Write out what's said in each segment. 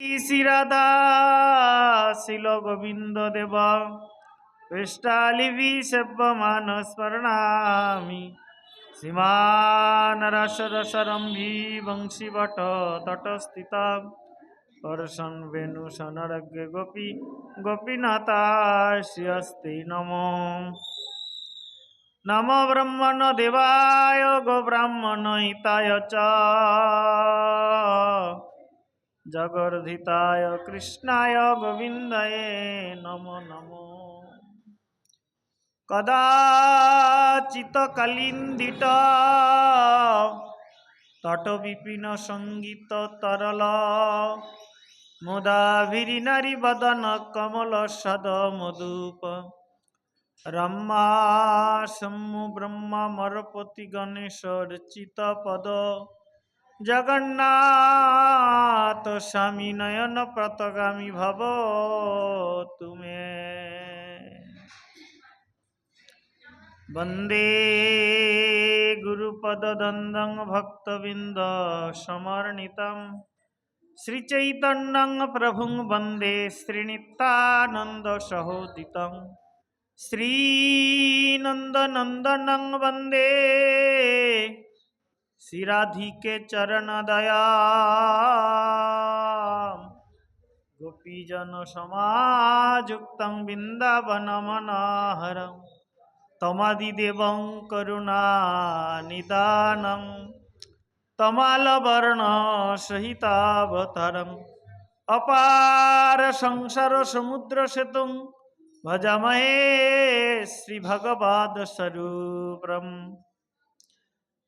শ্রীরাধা শিল গোবিন্দ দেব। পৃষ্ঠালিভি সেব্যমান স্মরণামি। শ্রীমান রস রসরম্ভি বংশী বট তটস্থিত। পরশন বেণু সনরজ্ঞ গোপী গোপীনাথাস্যস্তি নমো। নম ব্রহ্মণ দেবায়, গো ব্রাহ্মণ চ। জগর্ধিতায় কৃষ্ণায় গোবিন্দায়ে নম নম। কদাচিত কালিন্দিট তট বিপিন সংগীত তরল মুদাভিরি নারী বদন কমল সদ মধুপ। রম্মা সম্মু ব্রহ্মা মরপতি গণেশ রচিত পদ। জগন্নাথ স্বামী নয়ন প্রতগামী ভব তুমে। বন্দে গুরুপদ দ্বন্দ্বং ভক্তবৃন্দ সমর্ণিতম। শ্রীচৈতন্যং প্রভুং বন্দে শ্রীনিত্যানন্দ সহোদিতং শ্রীনন্দনন্দনং বন্দে শ্রীরাধিকে চরণদয়া গোপীজন সমাযুক্তং বৃন্দাবনমনাহরং তমাদিদেবং করুণানিদানং তমালবর্ণ সহিতাবতারং অপার সংসার সমুদ্র সেতুং ভজমহে শ্রীভগবাদ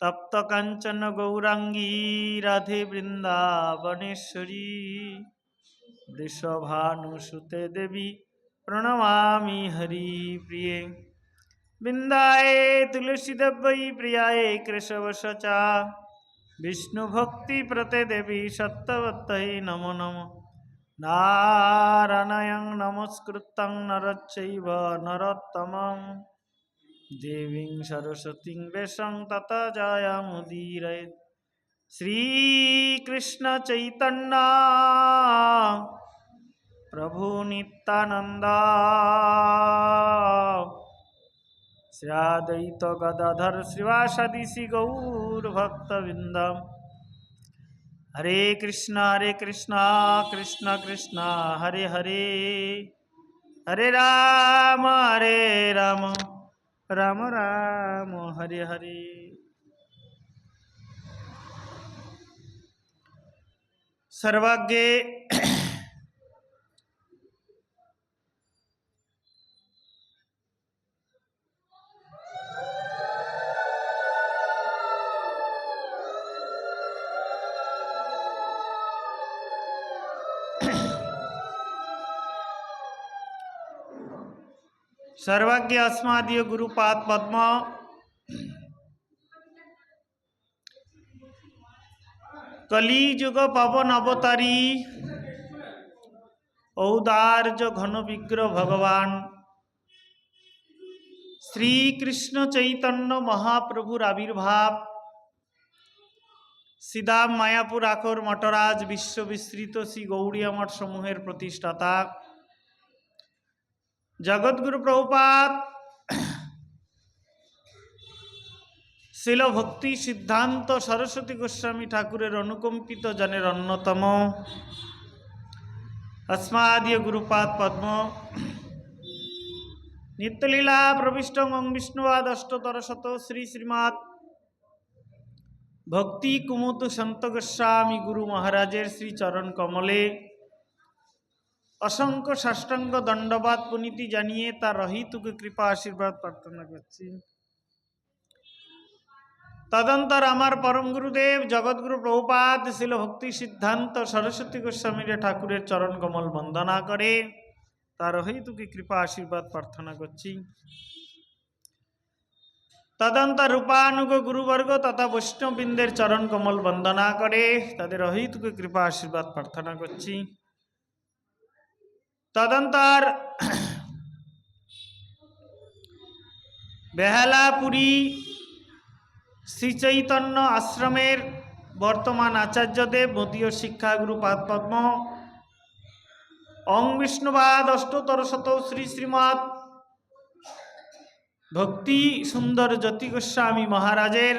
তপ্ত কাঞ্চন গৌরাঙ্গী রাধে বৃন্দাবনেশ্বরী। বৃষভানুসুতে দেবী, প্রণমামি হরি প্রিয়ে। বৃন্দায় তুলসী দেবী প্রিয়ায় কেশবশচা বিষ্ণু ভক্তি প্রতে দেবী সত্যবত্তৈ নমো নমঃ। নারায়ণ নমস্কৃতং নরচৈব নরোত্তমং। দেবীং সরস্বতীং বেশং তত জয়মুদীরয় শ্রীকৃষ্ণ চৈতন্য প্রভু নিত্যানন্দ শ্রীদ্বৈত গদাধর শ্রীবাসাদি শ্রী গৌর ভক্তবৃন্দম হরে কৃষ্ণ হরে কৃষ্ণ কৃষ্ণ কৃষ্ণ হরে হরে হরে রাম হরে রাম સર્વજ્ઞ গুরুপাদ পদ্ম પદ્મ কলিযুগ পবন অবতারী ঔদার্য ঘন বিগ্রহ ভগবান শ্রীকৃষ্ণ চৈতন্য মহাপ্রভুর আবির্ভাব সিদাম মায়াপুর আকর মটরাজ বিশ্ববিস্তৃত শ্রী গৌড়িয়া মঠ সমূহের প্রতিষ্ঠাতা জগৎগুরু প্রভুপাত শিল ভক্তি সিদ্ধান্ত সরস্বতী গোস্বামী ঠাকুরের অনুকম্পিত জনের অন্যতম अस्मादीय गुरुपाद पद्म নিত্যলীলা প্রবিষ্ট অং বিষ্ণুবাদ অষ্টতর শত শ্রী শ্রীমাত ভক্তি কুমুদ সন্ত গোস্বামী গুরু মহারাজের শ্রী চরণ কমলে অসংখ্য সাষ্টাঙ্গ দণ্ডবাদ পুনীতি জানিয়ে তার রহিতুকে কৃপা আশীর্বাদ প্রার্থনা করছি। তদন্তর আমার পরম গুরুদেব জগৎগুরু প্রভুপাদ, শিল ভক্তি সিদ্ধান্ত, সরস্বতী গোস্বামীর ঠাকুরের চরণ কমল বন্দনা করে তার হেতুকে কৃপা আশীর্বাদ প্রার্থনা করছি। তদন্তর রূপানুগ গুরুবর্গ তথা বৈষ্ণববৃন্দের চরণ কমল বন্দনা করে তাদের অহিতুকে কৃপা আশীর্বাদ প্রার্থনা করছি। তদন্তর বেহালাপুরী শ্রী চৈতন্য আশ্রমের বর্তমান আচার্যদেব মদীয় শিক্ষাগুরু পাদপদ্ম অং বিষ্ণুবাদ অষ্টতর শত শ্রী শ্রীমৎ ভক্তি সুন্দর জ্যোতি গোস্বামী মহারাজের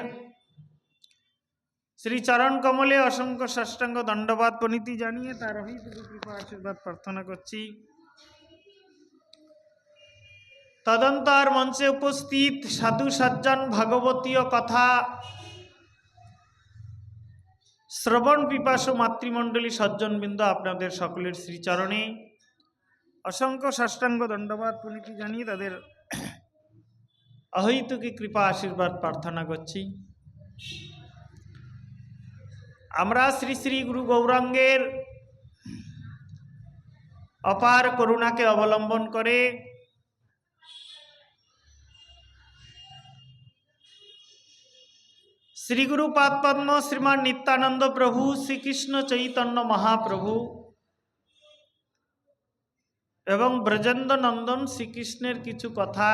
শ্রী চরণ কমলে অসংখ্য ষষ্ঠাঙ্গ দণ্ডবাদ প্রণীতি জানিয়ে তার অহিতুক কৃপা আশীর্বাদ প্রার্থনা করছি। তদন্তর মঞ্চে উপস্থিত সাধু সজ্জন ভাগবতীয় কথা, শ্রবণ পিপাসু মাতৃমণ্ডলী সজ্জনবৃন্দ আপনাদের সকলের শ্রীচরণে। অসংখ্য ষষ্ঠাঙ্গ দণ্ডবাদ পুনিটি জানিয়ে তাদের অহৈতুকী কৃপা আশীর্বাদ প্রার্থনা করছি। আমরা শ্রী শ্রী গুরু গৌরাঙ্গের অপার করুণাকে অবলম্বন করে শ্রীগুরু পাদপদ্ম শ্রীমান নিত্যানন্দ প্রভু, শ্রীকৃষ্ণ চৈতন্য মহাপ্রভু এবং ব্রজেন্দ্র নন্দন শ্রীকৃষ্ণের কিছু কথা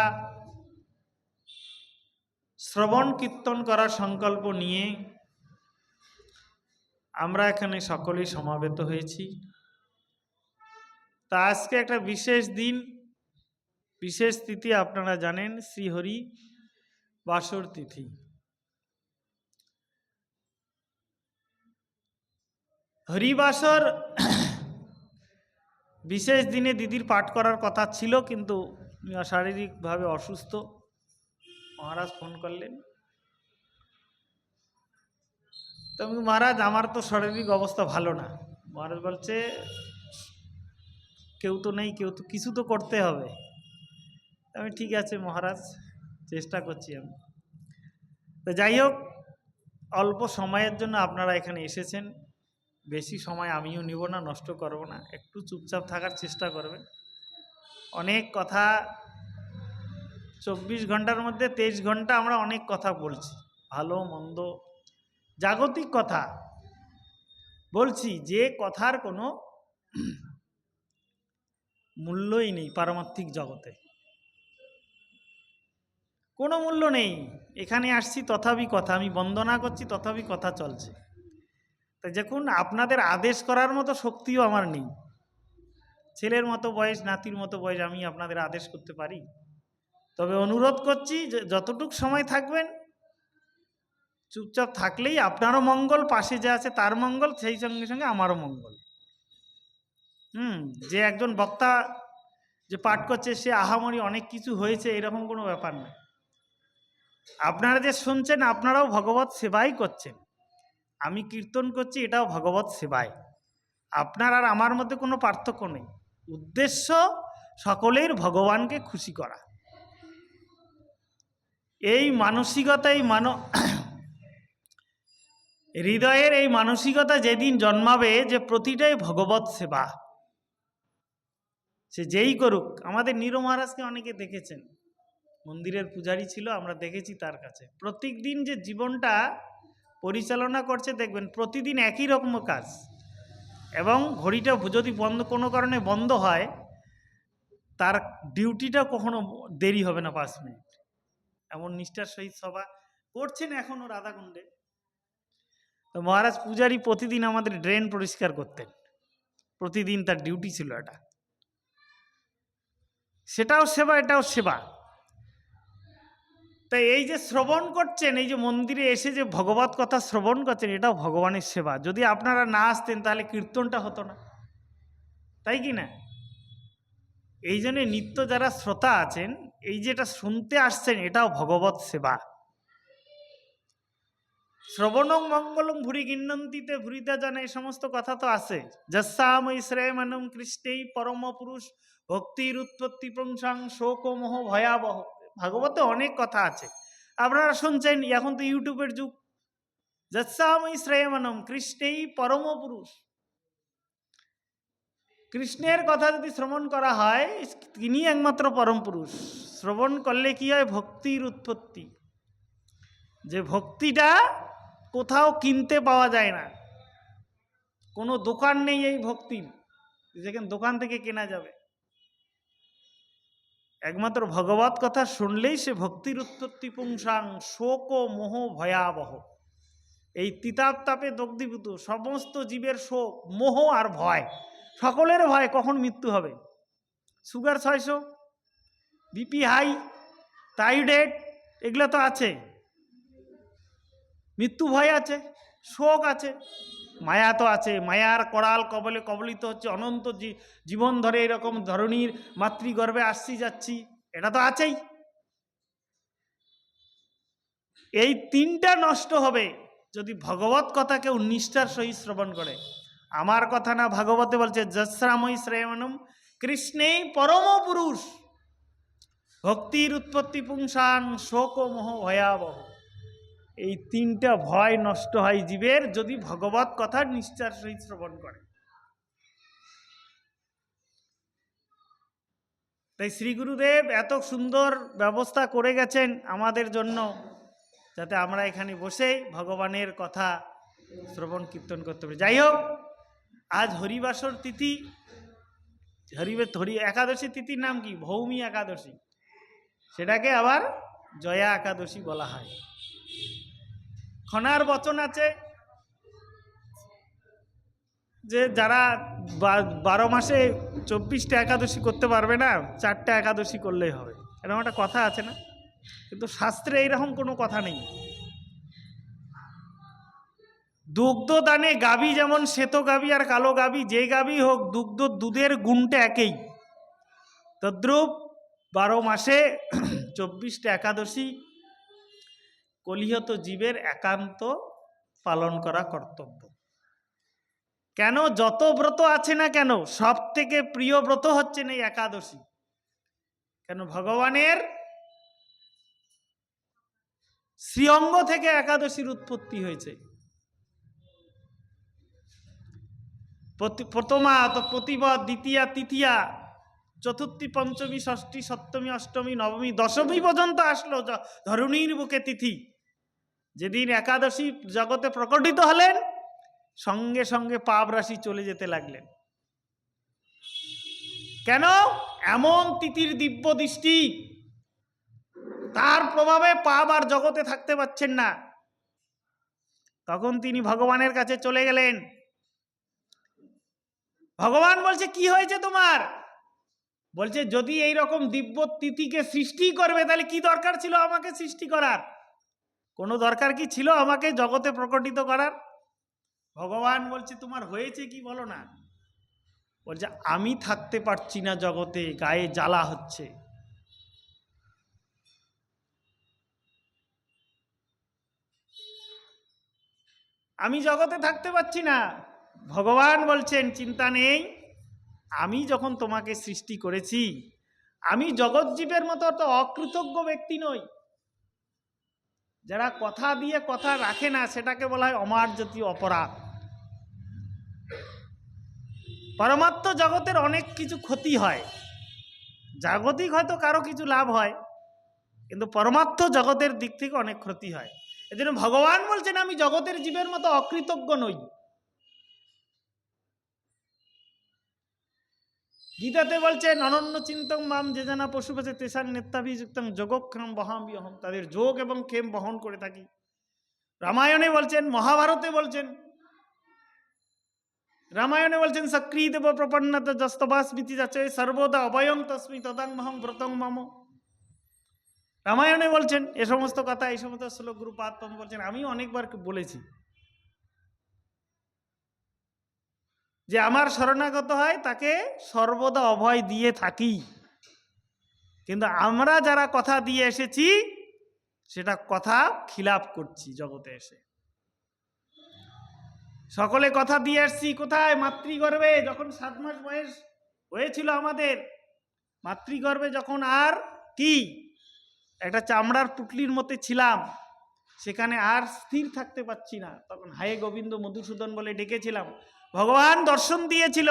শ্রবণ কীর্তন করার সংকল্প নিয়ে আমরা এখানে সকলেই সমাবেত হয়েছি। তা আজকে একটা বিশেষ দিন, বিশেষ তিথি আপনারা জানেন, শ্রীহরি বাসর তিথি। হরিবাসর বিশেষ দিনে দিদির পাঠ করার কথা ছিল, কিন্তু শারীরিকভাবে অসুস্থ। মহারাজ ফোন করলেন। তো আমি মহারাজ, আমার তো শারীরিক অবস্থা ভালো না। মহারাজ বলছে, কেউ তো নেই, কেউ তো, কিছু তো করতে হবে। আমি, ঠিক আছে মহারাজ, চেষ্টা করছি আমি। তো যাই হোক, অল্প সময়ের জন্য আপনারা এখানে এসেছেন। বেশি সময় আমিও নিব না, নষ্ট করব না। একটু চুপচাপ থাকার চেষ্টা করবেন অনেক কথা, চব্বিশ ঘণ্টার মধ্যে তেইশ ঘণ্টা আমরা অনেক কথা বলছি। ভালো, মন্দ, জাগতিক কথা। বলছি, যে কথার কোনো মূল্যই নেই পারমার্থিক জগতে। কোনো মূল্য নেই। এখানে আসছি, তথাপি কথা। আমি বন্দনা করছি, তথাপি কথা চলছে। তা দেখুন, আপনাদের আদেশ করার মতো শক্তিও আমার নেই। ছেলের মতো বয়স, নাতির মতো বয়স আমি আপনাদের আদেশ করতে পারি। তবে অনুরোধ করছি, যে যতটুক সময় থাকবেন, চুপচাপ থাকলেই আপনারও মঙ্গল, পাশে যে আছে তার মঙ্গল, সেই সঙ্গে সঙ্গে আমারও মঙ্গল। হুম, যে একজন বক্তা যে পাঠ করছে, সে আহামরি অনেক কিছু হয়েছে, এরকম কোনো ব্যাপার নয়। আপনারা যে শুনছেন, আপনারাও ভগবত সেবাই করছেন। আমি কীর্তন করছি, এটাও ভগবত সেবায়। আপনার আর আমার মধ্যে কোনো পার্থক্য নেই। উদ্দেশ্য সকলের ভগবানকে খুশি করা। এই মানসিকতাই মান, হৃদয়ের এই মানসিকতা যেদিন জন্মাবে যে প্রতিটাই ভগবত সেবা। সে যেই করুক, আমাদের নীর মহারাজকে অনেকে দেখেছেন। মন্দিরের পূজারী ছিল, আমরা দেখেছি তার কাছে। প্রত্যেক দিন যে জীবনটা পরিচালনা করছে, দেখবেন প্রতিদিন একই রকম কাজ। এবং ঘড়িটা যদি বন্ধ, কোনো কারণে বন্ধ হয়, তার ডিউটিটা কখনো দেরি হবে না পাঁচ মিনিট। এমন নিষ্ঠার সহিত সভা করছেন এখনও রাধাকুণ্ডে। তো মহারাজ পূজারী প্রতিদিন আমাদের ড্রেন পরিষ্কার করতেন। প্রতিদিন তার ডিউটি ছিল এটা। সেটাও সেবা, এটাও সেবা। তাই এই যে শ্রবণ করছেন, এই যে মন্দিরে এসে যে ভগবত কথা শ্রবণ করছেন, এটাও ভগবানের সেবা। যদি আপনারা না আসতেন, তাহলে কীর্তনটা হতো না। তাই কি না? এই জন্যে নিত্য যারা শ্রোতা আছেন, এই যেটা শুনতে আসছেন, এটাও ভগবত সেবা। শ্রবণং মঙ্গলং ভুরি গিন্নন্তিতে ভুরিদা জানে, এই সমস্ত কথা তো আছে। যস্যাম শ্রেয়মানম কৃষ্টেই পরম পুরুষ ভক্তির উৎপত্তি প্রংসাং শোক মোহ ভয়াবহ। ভাগবতে অনেক কথা আছে। আপনারা শুনছেন এখন তো ইউটিউবের যুগ। যৎসাময়ী শ্রেয়মানম, কৃষ্ণেই পরম পুরুষ। কৃষ্ণের কথা যদি শ্রবণ করা হয়, তিনি একমাত্র পরম পুরুষ। শ্রবণ করলে কি হয়? ভক্তির উৎপত্তি। যে ভক্তিটা কোথাও কিনতে পাওয়া যায় না। কোনো দোকান নেই এই ভক্তির। যেখানে দোকান থেকে কেনা যাবে। একমাত্র ভগবত কথা শুনলেই সে ভক্তির উৎপত্তি পুংসাং শোক মোহ ভয়াবহ। এই তিতাপ তাপে দগ্ধীভূত সমস্ত জীবের শোক, মোহ আর ভয়, সকলের ভয় কখন মৃত্যু হবে? সুগার ছয়শো, বিপি হাই, থাইরয়েড, এগুলো তো আছে। মৃত্যু ভয় আছে, শোক আছে। মায়া তো আছে, মায়ার করাল কবলে কবলিত হচ্ছে, অনন্ত জীবন ধরে এরকম ধরনীর মাতৃগর্ভে আসছি যাচ্ছি, এটা তো আছেই। এই তিনটা নষ্ট হবে যদি ভগবত কথা কেউ নিষ্ঠার সহিত শ্রবণ করে। আমার কথা না ভাগবতে বলছে যশ্রামই শ্রেয়নম কৃষ্ণেই পরম পুরুষ, ভক্তির উৎপত্তি পুংসান শোক মোহ ভয়াবহ। এই তিনটা ভয় নষ্ট হয় জীবের যদি ভগবত কথা নিষ্ঠার সহিত শ্রবণ করে। তাই শ্রী গুরুদেব এত সুন্দর ব্যবস্থা করে গেছেন আমাদের জন্য, যাতে আমরা এখানে বসে ভগবানের কথা শ্রবণ কীর্তন করতে পারি। যাই হোক, আজ হরিবাসর তিথি, হরিবে হরি একাদশী তিথির নাম কি? ভৌমি একাদশী। সেটাকে আবার জয়া একাদশী বলা হয়। খনার বচন আছে যে যারা বারো মাসে চব্বিশটা একাদশী করতে পারবে না, চারটা একাদশী করলেই হবে। এরকম একটা কথা আছে না? কিন্তু শাস্ত্রে এইরকম কোনো কথা নেই। দুগ্ধ দানে গাবি যেমন শ্বেত গাবি আর কালো গাবি, যে গাবি হোক, দুগ্ধ দুধের গুণটা একই। তদ্রুপ বারো মাসে চব্বিশটা একাদশী কলিহত জীবের একান্ত পালন করা কর্তব্য। কেন যত ব্রত আছে না কেন সব থেকে প্রিয় ব্রত হচ্ছে না এই একাদশী। কেন ভগবানের শ্রীঅঙ্গ থেকে একাদশীর উৎপত্তি হয়েছে। প্রথমা, তো প্রতিপদ দ্বিতীয়া, তৃতীয়া, চতুর্থী, পঞ্চমী, ষষ্ঠী, সপ্তমী, অষ্টমী, নবমী, দশমী পর্যন্ত আসলো। ধরণীর বুকে তিথি। যেদিন একাদশী জগতে প্রকটিত হলেন, সঙ্গে সঙ্গে পাপ রাশি চলে যেতে লাগলেন। কেন? এমন তিথির দিব্য দৃষ্টি। তার প্রভাবে পাপ আর জগতে থাকতে পারছেন না। তখন তিনি ভগবানের কাছে চলে গেলেন। ভগবান বলছে, কি হয়েছে তোমার? বলছে, যদি এই রকম দিব্য তিথিকে সৃষ্টি করবে, তাহলে কি দরকার ছিল আমাকে সৃষ্টি করার? কোনো দরকার কি ছিল আমাকে জগতে প্রকটিত করার? ভগবান বলছে, তোমার হয়েছে কি বলো না? বলছে, আমি থাকতে পারছি না জগতে, গায়ে জ্বালা হচ্ছে। আমি জগতে থাকতে পারছি না। ভগবান বলছেন, চিন্তা নেই, আমি যখন তোমাকে সৃষ্টি করেছি, আমি জগৎজীবের মতো অত অকৃতজ্ঞ ব্যক্তি নই। যারা কথা দিয়ে কথা রাখে না, সেটাকে বলা হয় অমার্জতীয় অপরাধ। পরমাত্ম জগতের অনেক কিছু ক্ষতি হয়। জাগতিক হয়তো কারও কিছু লাভ হয়, কিন্তু পরমাত্ম জগতের দিক থেকে অনেক ক্ষতি হয়। এজন্য ভগবান বলছেন, আমি জগতের জীবের মতো অকৃতজ্ঞ নই। গীতাতে বলছেন অনন্য চিন্তক মাম যে জানা পশু পশুপাশে তেসার নেত্যাভিযুক্তং যোগক্ষেম বহামি অহম তাদের যোগ এবং ক্ষেম বহন করে থাকি। রামায়ণে বলছেন, মহাভারতে বলছেন, রামায়ণে বলছেন, সক্রিয়দেব প্রপন্নত যস্তবাস মিতি যাচ্ছে সর্বদা অভয়ং তস্মি তদাংমহং ব্রতং মম। রামায়ণে বলছেন, এ সমস্ত কথা, এই সমস্ত শ্লোক গুরু পাত্ম বলছেন আমি অনেকবার বলেছি। যে আমার শরণাগত হয়, তাকে সর্বদা অভয় দিয়ে থাকি। কিন্তু আমরা যারা কথা দিয়ে এসেছি, সেটা কথা খিলাপ করছি জগতে এসে। সকলে কথা দিয়ে আসছি, কোথায়? মাতৃগর্ভে, যখন সাত মাস বয়স হয়েছিল আমাদের, মাতৃগর্ভে যখন আর কি? একটা চামড়ার পুটলির মধ্যে ছিলাম, সেখানে আর স্থির থাকতে পারছি না। তখন হায়ে গোবিন্দ মধুসূদন বলে ডেকেছিলাম ভগবান দর্শন দিয়েছিল।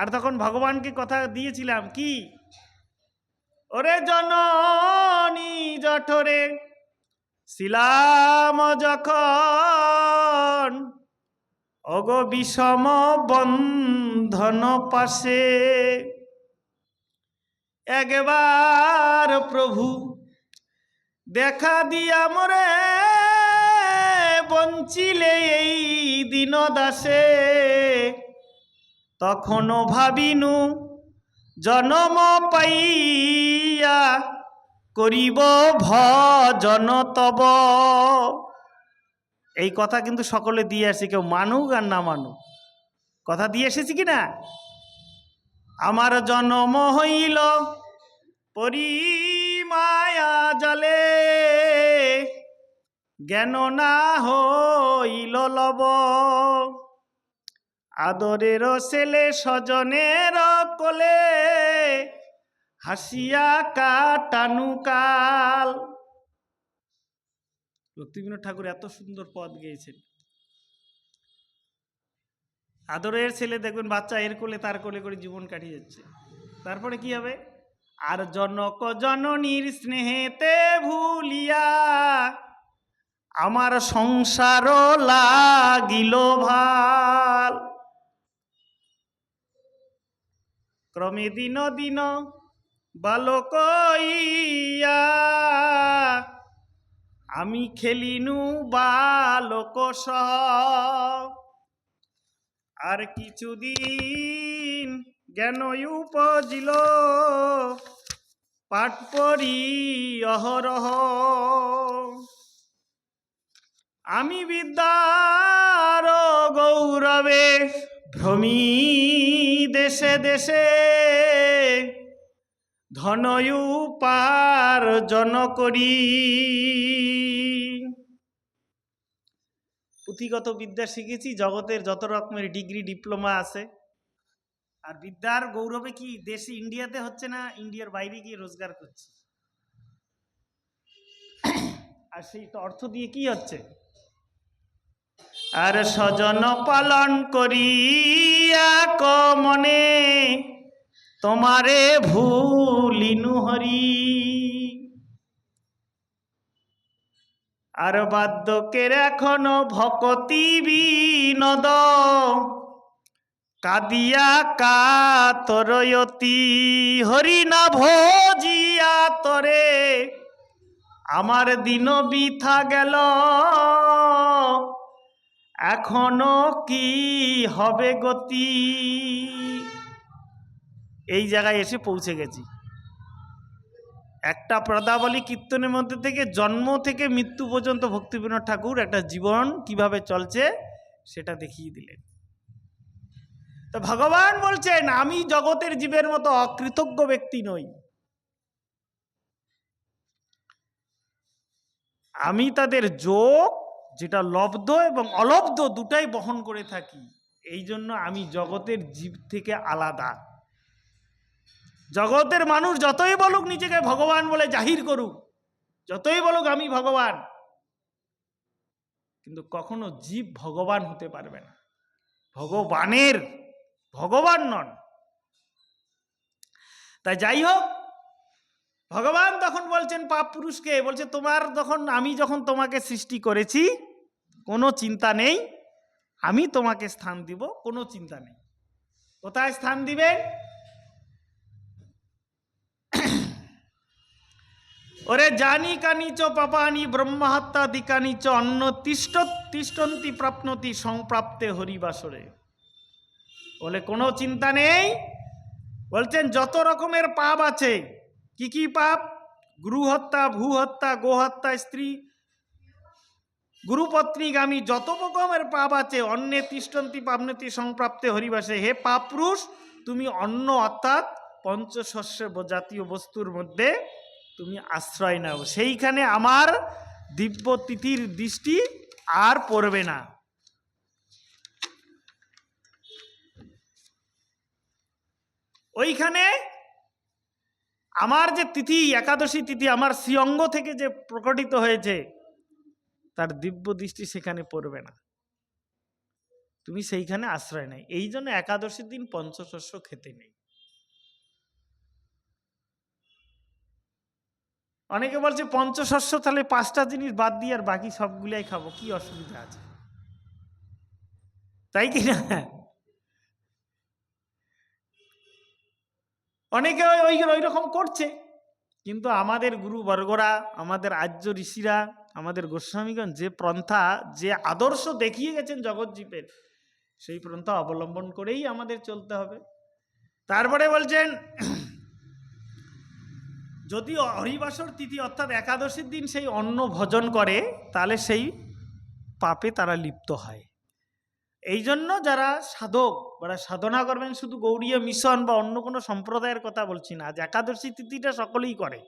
আর তখন ভগবানকে কথা দিয়েছিলাম, কি? ওরে জননী জঠরে, শিলাম যখন অগ বিষম বন্ধন পাশে, একবার প্রভু দেখা দিয়া মরে বঞ্চিলে এই দিন দাসে। তখনও ভাবিনু, জনম পাইয়া করিব ভজন তব। এই কথা কিন্তু সকলে দিয়ে আসছে কেউ মানুক আর না মানুক। কথা দিয়ে এসেছি কি না? আমার জন্ম হইল পরিমায়া জলে। জ্ঞান না হইল লব। আদরের ছেলে স্বজনের কোলে হাসিয়া কাটানু কাল। ভক্তিবিনোদ ঠাকুর এত সুন্দর পদ গেয়েছেন। আদরের ছেলে দেখবেন বাচ্চা এর কোলে তার কোলে করে জীবন কাটিয়ে যাচ্ছে। তারপরে কি হবে? আর জনক জননীর স্নেহেতে ভুলিয়া আমার সংসার লাগিল ভালো। ক্রমে দিন দিন বালকইয়া আমি খেলিনু বালক আর কিছুদিন জ্ঞান উপজিল, পাঠ পড়ি অহরহ। আমি বিদ্যার গৌরবে ভ্রমি দেশে দেশে। ধনয়ু পার জন করি পুঁথিগত বিদ্যা শিখেছি, জগতের যত রকমের ডিগ্রি, ডিপ্লোমা আছে। আর বিদ্যার গৌরবে কি দেশে ইন্ডিয়াতে হচ্ছে না ইন্ডিয়ার বাইরে গিয়ে রোজগার করছে? আর সেই অর্থ দিয়ে কি হচ্ছে? আর স্বজন পালন করিয়া মনে, তোমারে ভুলিনু হরি। আর বাদ্যকের এখনও ভকতি বিনদ, কাদিয়া কাতরয়তি। হরি না ভোজিয়া তরে, আমার দিন বিথা গেল। এখনও কি হবে গতি? এই জায়গায় এসে পৌঁছে গেছি। একটা পদাবলী কীর্তনের মধ্যে থেকে জন্ম থেকে মৃত্যু পর্যন্ত ভক্তিবিনোদ ঠাকুর একটা জীবন কীভাবে চলছে সেটা দেখিয়ে দিলেন। তো ভগবান বলছেন, আমি জগতের জীবের মতো অকৃতজ্ঞ ব্যক্তি নই। আমি তাদের যোগ যেটা লব্ধ এবং অলব্ধ দুটাই বহন করে থাকি, এই জন্য আমি জগতের জীব থেকে আলাদা। জগতের মানুষ যতই বলুক নিজেকে ভগবান বলে জাহির করুক, যতই বলুক আমি ভগবান, কিন্তু কখনো জীব ভগবান হতে পারবে না। ভগবানের ভগবান নন। তাই যাই হোক, ভগবান তখন বলছেন পাপ পুরুষকে, বলছে তোমার যখন আমি যখন তোমাকে সৃষ্টি করেছি কোনো চিন্তা নেই। আমি তোমাকে স্থান দিব, কোনো চিন্তা নেই। কোথায় স্থান দিবেন ওরে জানি কানি চ পাপানি ব্রহ্মহত্যা দিকানি চ অন্ন তিষ্ট, তিষ্টন্তি প্রাপ্নতি সংপ্রাপ্তে হরিবাসরে। বলে কোনো চিন্তা নেই। বলছেন, যত রকমের পাপ আছে, কি কি পাপ? গুরু হত্যা ভূ হত্যা গো হত্যা স্ত্রী গুরুপত্নীগামী যত রকমের পাপ আছে অন্নে তিষ্টন্তি পাবনতি সংপ্রাপ্তে হরিবাসে হে পাপরুষ তুমি অন্ন অর্থাৎ পঞ্চশস্য জাতীয় বস্তুর মধ্যে তুমি আশ্রয় নাও। সেইখানে আমার দিব্য তিথির দৃষ্টি আর পড়বে না। ওইখানে আমার যে তিথি, একাদশী তিথি, আমার শ্রীঅঙ্গ থেকে যে প্রকটিত হয়েছে তার দিব্য দৃষ্টি সেখানে পড়বে না। তুমি সেইখানে আশ্রয় নেই। এই জন্য একাদশীর দিন পঞ্চশস্য খেতে নেই। অনেকে বলছে, পঞ্চশস্য তাহলে পাঁচটা জিনিস বাদ দিয়ে আর বাকি সবগুলাই খাব। কি অসুবিধা আছে? তাই কি না? অনেকে ওই ওই রকম করছে। কিন্তু আমাদের গুরু বর্গরা, আমাদের আর্য ঋষিরা আমাদের গোস্বামীগণ যে পন্থা যে আদর্শ দেখিয়ে গেছেন জগৎজীবের সেই পন্থা অবলম্বন করেই আমাদের চলতে হবে। তারপরে বলছেন, যদি হরিবাসর তিথি অর্থাৎ একাদশীর দিন সেই অন্ন ভোজন করে, তাহলে সেই পাপে তারা লিপ্ত হয়। এই জন্য যারা সাধক, যারা সাধনা করবেন, শুধু গৌরীয় মিশন বা অন্য কোনো সম্প্রদায়ের কথা বলছি না, আজ একাদশী তিথিটা সকলেই করে।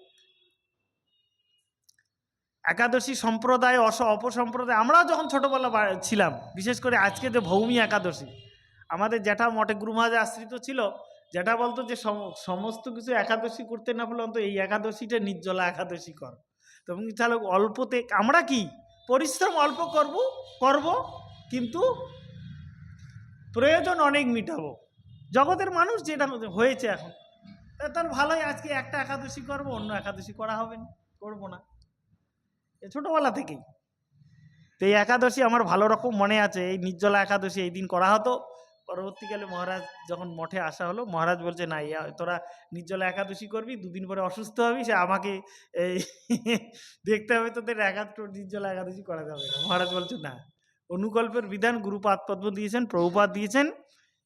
একাদশী সম্প্রদায়, অস, অপসম্প্রদায়, আমরাও যখন ছোটোবেলা ছিলাম, বিশেষ করে আজকে যে ভৌমি একাদশী, আমাদের জ্যাঠা মঠে গুরুমাজে আশ্রিত ছিল যেটা বলতো যে সমস্ত কিছু একাদশী করতে না পারলে অন্তত এই একাদশীটা নির্জলা একাদশী কর। তুমি তাহলে অল্পতে, আমরা কি? পরিশ্রম অল্প করব করব, কিন্তু প্রয়োজন অনেক মিটাবো। জগতের মানুষ যেটা হয়েছে এখন, তা তাহলে ভালোই, আজকে একটা একাদশী করব, অন্য একাদশী করা হবে না, করব না। ছোটোবেলা থেকেই। তো এই একাদশী আমার ভালো রকম মনে আছে। এই নির্জলা একাদশী এই দিন করা হতো। পরবর্তীকালে মহারাজ যখন মঠে আসা হলো, মহারাজ বলছে, না, ইয়া, তোরা নির্জলা একাদশী করবি, দুদিন পরে অসুস্থ হবি, সে আমাকে এই দেখতে হবে, তোদের একাদ নির্জলা একাদশী করা যাবে না মহারাজ বলছে, না, অনুকল্পের বিধান গুরুপাদ পদ্ম দিয়েছেন প্রভুপাত দিয়েছেন।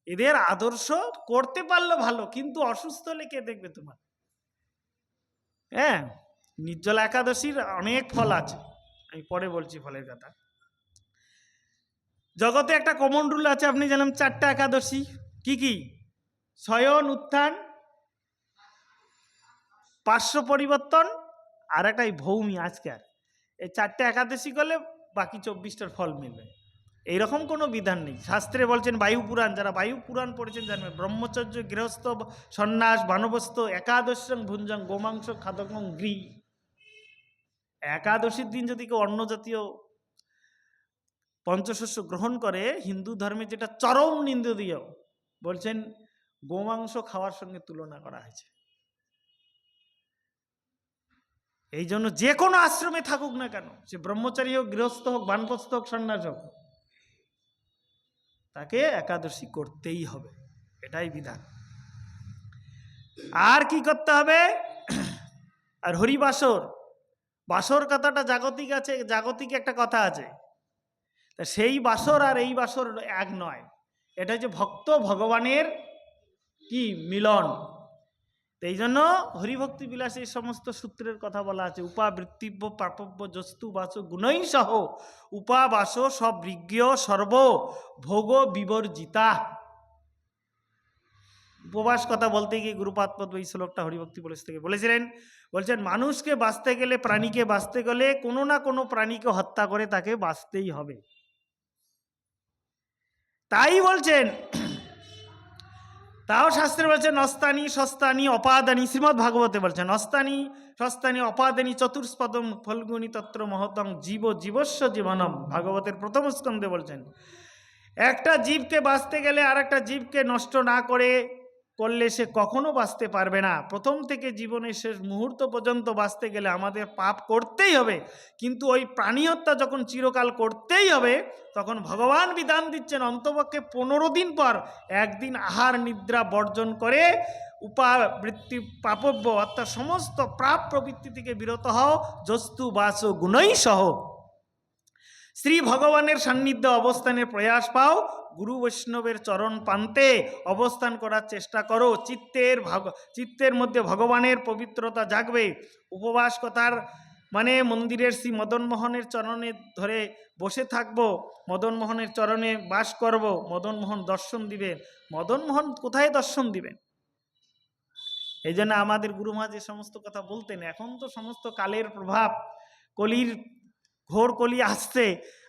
এদের আদর্শ করতে পারল ভালো, কিন্তু অসুস্থ হলে কে দেখবে তোমার? হ্যাঁ? নির্জলা একাদশীর অনেক ফল আছে। আমি পরে বলছি ফলের কথা। জগতে একটা কমন রুল আছে, আপনি জানেন চারটা একাদশী। কি কি? শয়ন, উত্থান, পার্শ্ব পরিবর্তন আর একটা এই ভৌমি আজকের এই চারটে একাদশী করলে বাকি চব্বিশটার ফল মিলবে। এইরকম কোনো বিধান নেই। শাস্ত্রে বলছেন বায়ু পুরাণ, যারা বায়ু পুরাণ পড়েছেন জানবেন, ব্রহ্মচর্য গৃহস্থ, সন্ন্যাস, বানবস্ত, একাদশ ভুঞ্জং, গোমাংস, খাদকং গৃহ একাদশীর দিন যদি কেউ অন্য জাতীয় পঞ্চশস্য গ্রহণ করে, হিন্দু ধর্মে যেটা চরম নিন্দনীয় বলছেন, গোমাংস খাওয়ার সঙ্গে তুলনা করা হয়েছে। এই জন্য যে কোনো আশ্রমে থাকুক না কেন, সে ব্রহ্মচারী হোক, গৃহস্থ হোক, বানপ্রস্থ হোক, সন্ন্যাস হোক, তাকে একাদশী করতেই হবে। এটাই বিধান। আর কি করতে হবে? আর হরিবাসর বাসর কথাটা জাগতিক আছে, জাগতিক একটা কথা আছে। তা সেই বাসর আর এই বাসর এক নয়। এটা হচ্ছে ভক্ত ভগবানের কি? মিলন। এই জন্য হরিভক্তি বিলাসে এই সমস্ত সূত্রের কথা বলা আছে। উপাবৃত্তিব্য প্রাপব্য জস্তু বাস গুণই সহ। উপাবাস সবৃজ্ঞ সর্ব ভোগ বিবর্জিতা। উপবাস কথা বলতে গিয়ে গুরুপাদ পদ এই শ্লোকটা হরিভক্তি বলেছ থেকে বলেছিলেন। বলছেন, মানুষকে বাঁচতে গেলে, প্রাণীকে বাঁচতে গেলে কোনো না কোনো প্রাণীকে হত্যা করে তাকে বাঁচতেই হবে। তাই বলছেন, তাও শাস্ত্রে বলছেন, অস্তানি, সস্তানি, অপাদানি শ্রীমৎ ভাগবতে বলছেন, অস্তানি, সস্তানি, অপাদানি, চতুষ্পদম, ফলগুনি, তত্র, মহতম, জীব, জীবস্ব, জীবনম। ভাগবতের প্রথম স্কন্ধে বলছেন, একটা জীবকে বাঁচতে গেলে আর একটা জীবকে নষ্ট না করে করলে সে কখনো বাঁচতে পারবে না। প্রথম থেকে জীবনের শেষ মুহূর্ত পর্যন্ত বাঁচতে গেলে আমাদের পাপ করতেই হবে। কিন্তু ওই প্রাণী হত্যা যখন চিরকাল করতেই হবে, তখন ভগবান বিধান দিচ্ছেন, অন্তপক্ষে পনেরো দিন পর একদিন আহার নিদ্রা বর্জন করে উপাবৃত্তি প্রাপব্য অর্থাৎ সমস্ত প্রাপ প্রবৃত্তি থেকে বিরত হও জস্তু বাস গুণই সহ। শ্রী ভগবানের সান্নিধ্য অবস্থানের প্রয়াস পাও গুরু বৈষ্ণবের চরণ পান্তে অবস্থান করার চেষ্টা করো। চিত্তের ভাগ, চিত্তের মধ্যে ভগবানের পবিত্রতা জাগবে। উপবাস কথার মানে মন্দিরের শ্রী মদন মোহনের চরণে ধরে বসে থাকব। মদন মোহনের চরণে বাস করব। মদন মোহন দর্শন দিবেন। মদন মোহন কোথায় দর্শন দিবেন? এই জন্য আমাদের গুরুমা যে সমস্ত কথা বলতেন। এখন তো সমস্ত কালের প্রভাব, কলির ঘোর কলি আসছে।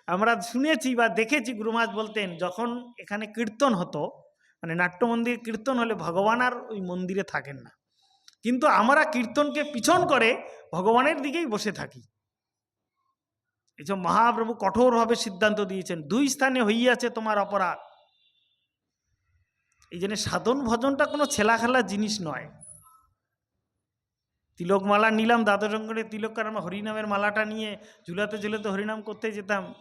আমরা শুনেছি বা দেখেছি গুরুমাজ বলতেন, যখন এখানে কীর্তন হতো মানে নাট্য নাট্যমন্দির কীর্তন হলে ভগবান আর ওই মন্দিরে থাকেন না। কিন্তু আমরা কীর্তনকে পিছন করে ভগবানের দিকেই বসে থাকি। এই যে মহাপ্রভু কঠোরভাবে সিদ্ধান্ত দিয়েছেন, দুই স্থানে হইয়াছে তোমার অপরাধ। এই জন্য সাধন ভজনটা কোনো ছেলা খেলা জিনিস নয়। তিলক মালা নিলাম দ্বাদশঙ্করে তিলক কারণ হরিনামের মালাটা নিয়ে ঝুলাতে ঝুলাতে হরিনাম করতে যেতাম।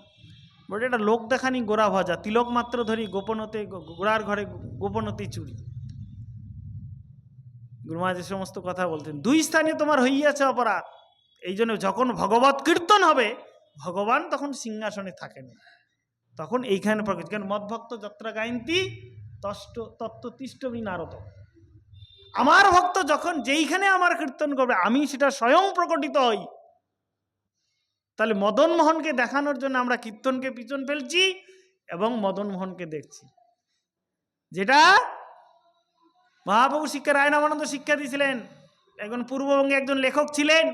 বলে এটা লোক দেখানি গোড়া ভাজা, তিলক মাত্র ধরি গোপনতে গোড়ার ঘরে গোপনতে চুরি। গুরুমা যে সমস্ত কথা বলতেন। দুই স্থানে তোমার হইয়াছে অপরাধ। এই জন্য যখন ভগবত কীর্তন হবে, ভগবান তখন সিংহাসনে থাকেন। তখন এইখানে প্রকাশ কেন মদভক্ত যাত্রা গায়ন্তী তষ্ট, তত্ত্ব তত্ত্বতিষ্ঠবি নারদ আমার ভক্ত যখন যেইখানে আমার কীর্তন করবে, আমি সেটা স্বয়ং প্রকটিত হই। তাহলে মদন মোহনকে দেখানোর জন্য আমরা কীর্তনকে পিছন ফেলছি এবং মদন মোহনকে দেখছি। যেটা মহাপ্রভু শিক্ষা রায়নামানন্দ শিক্ষা দিয়েছিলেন। একজন পূর্ববঙ্গে একজন লেখক ছিলেন।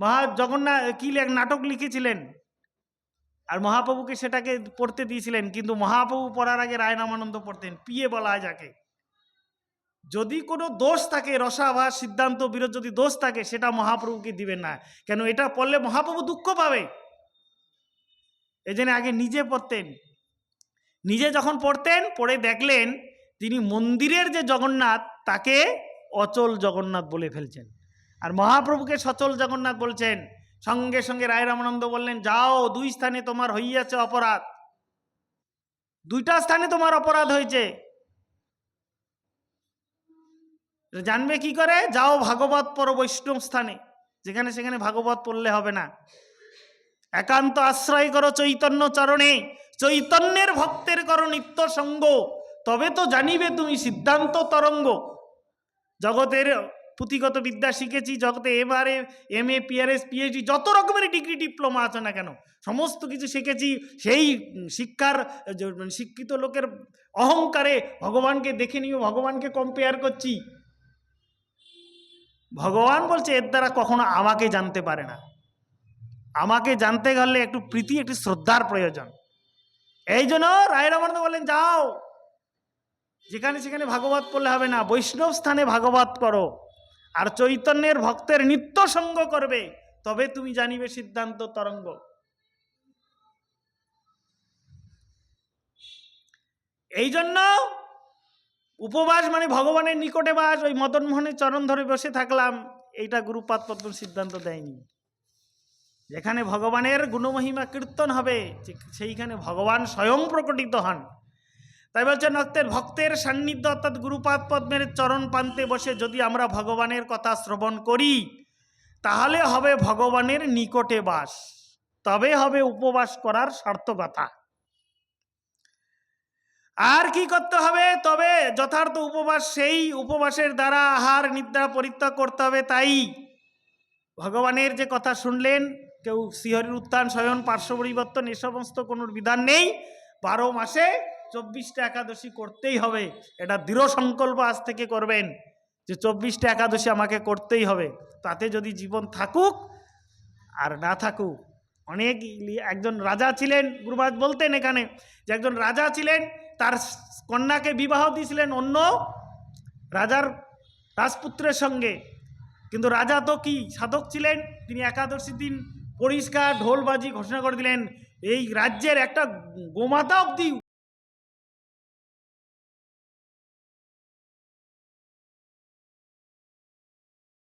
মহা জগন্নাথ কি লেখ, নাটক লিখেছিলেন। আর মহাপ্রভুকে সেটাকে পড়তে দিয়েছিলেন। কিন্তু মহাপ্রভু পড়ার আগে রায়নামানন্দ পড়তেন। পিয়ে বলা হয় যাকে। যদি কোনো দোষ থাকে রসাভাস সিদ্ধান্ত, বিরোধ যদি দোষ থাকে, সেটা মহাপ্রভুকে দিবেন না। কেন এটা পড়লে মহাপ্রভু দুঃখ পাবে। এই আগে নিজে পড়তেন। নিজে যখন পড়তেন, পড়ে দেখলেন তিনি মন্দিরের যে জগন্নাথ, তাকে অচল জগন্নাথ বলে ফেলছেন। আর মহাপ্রভুকে সচল জগন্নাথ বলছেন। সঙ্গে সঙ্গে রায় রামানন্দ বললেন, যাও, দুই স্থানে তোমার হইয়াছে অপরাধ। দুইটা স্থানে তোমার অপরাধ হয়েছে। জানবে কি করে? যাও ভাগবত পর বৈষ্ণব স্থানে। যেখানে সেখানে ভাগবত পড়লে হবে না। একান্ত আশ্রয় করো চৈতন্য চরণে। চৈতন্যের ভক্তের করো নিত্য সঙ্গ। তবে তো জানিবে তুমি সিদ্ধান্ত তরঙ্গ। জগতের পুঁথিগত বিদ্যা শিখেছি, জগতে এবারে এম এ পিআরএস পিএইচডি যত রকমের ডিগ্রি, ডিপ্লোমা আছে না কেন, সমস্ত কিছু শিখেছি। সেই শিক্ষার শিক্ষিত লোকের অহংকারে ভগবানকে দেখে নিয়ে ভগবানকে কম্পেয়ার করছি। ভগবান বলছে, এর দ্বারা কখনো আমাকে জানতে পারে না। আমাকে জানতে গেলে একটু প্রীতি, একটু শ্রদ্ধার প্রয়োজন। এই জন্য রায় রামানন্দ বলেন যাও। যেখানে সেখানে ভাগবত পড়লে হবে না। বৈষ্ণব স্থানে ভাগবত করো আর চৈতন্যের ভক্তের নিত্য সঙ্গ করবে, তবে তুমি জানিবে সিদ্ধান্ত তরঙ্গ। এই জন্য উপবাস মানে ভগবানের নিকটে বাস, ওই মদন মোহনের চরণ ধরে বসে থাকলাম। এইটা গুরুপাদ পদ্ম সিদ্ধান্ত দেয়নি। যেখানে ভগবানের গুণমহিমা কীর্তন হবে সেইখানে ভগবান স্বয়ং প্রকটিত হন। তাই বলছেন ভক্তের ভক্তের সান্নিধ্য অর্থাৎ গুরুপাদ পদ্মের চরণ পান্তে বসে যদি আমরা ভগবানের কথা শ্রবণ করি, তাহলে হবে ভগবানের নিকটে বাস। তবে হবে উপবাস করার সার্থকতা। আর কি করতে হবে? তবে যথার্থ উপবাস, সেই উপবাসের দ্বারা আহার নিদ্রা পরিত্যাগ করতে হবে, তাই। ভগবানের যে কথা শুনলেন, কেউ শ্রীহরির উত্থান শয়ন পার্শ্ব পরিবর্তন, এ সমস্ত কোনো বিধান নেই। বারো মাসে চব্বিশটা একাদশী করতেই হবে। এটা দৃঢ় সংকল্প আজ থেকে করবেন যে চব্বিশটা একাদশী আমাকে করতেই হবে। তাতে যদি জীবন থাকুক আর না থাকুক, অনেক একজন রাজা ছিলেন, গুরুবাজ বলতেন এখানে যে একজন রাজা ছিলেন তার কন্যাকে বিবাহ দিয়েছিলেন অন্য রাজার রাজপুত্রের সঙ্গে। কিন্তু রাজা তো কি সাধক ছিলেন? তিনি একাদশী দিন পরিষ্কার ঢোলবাজি ঘোষণা করে দিলেন, এই রাজ্যের একটা গোমাতা অবধি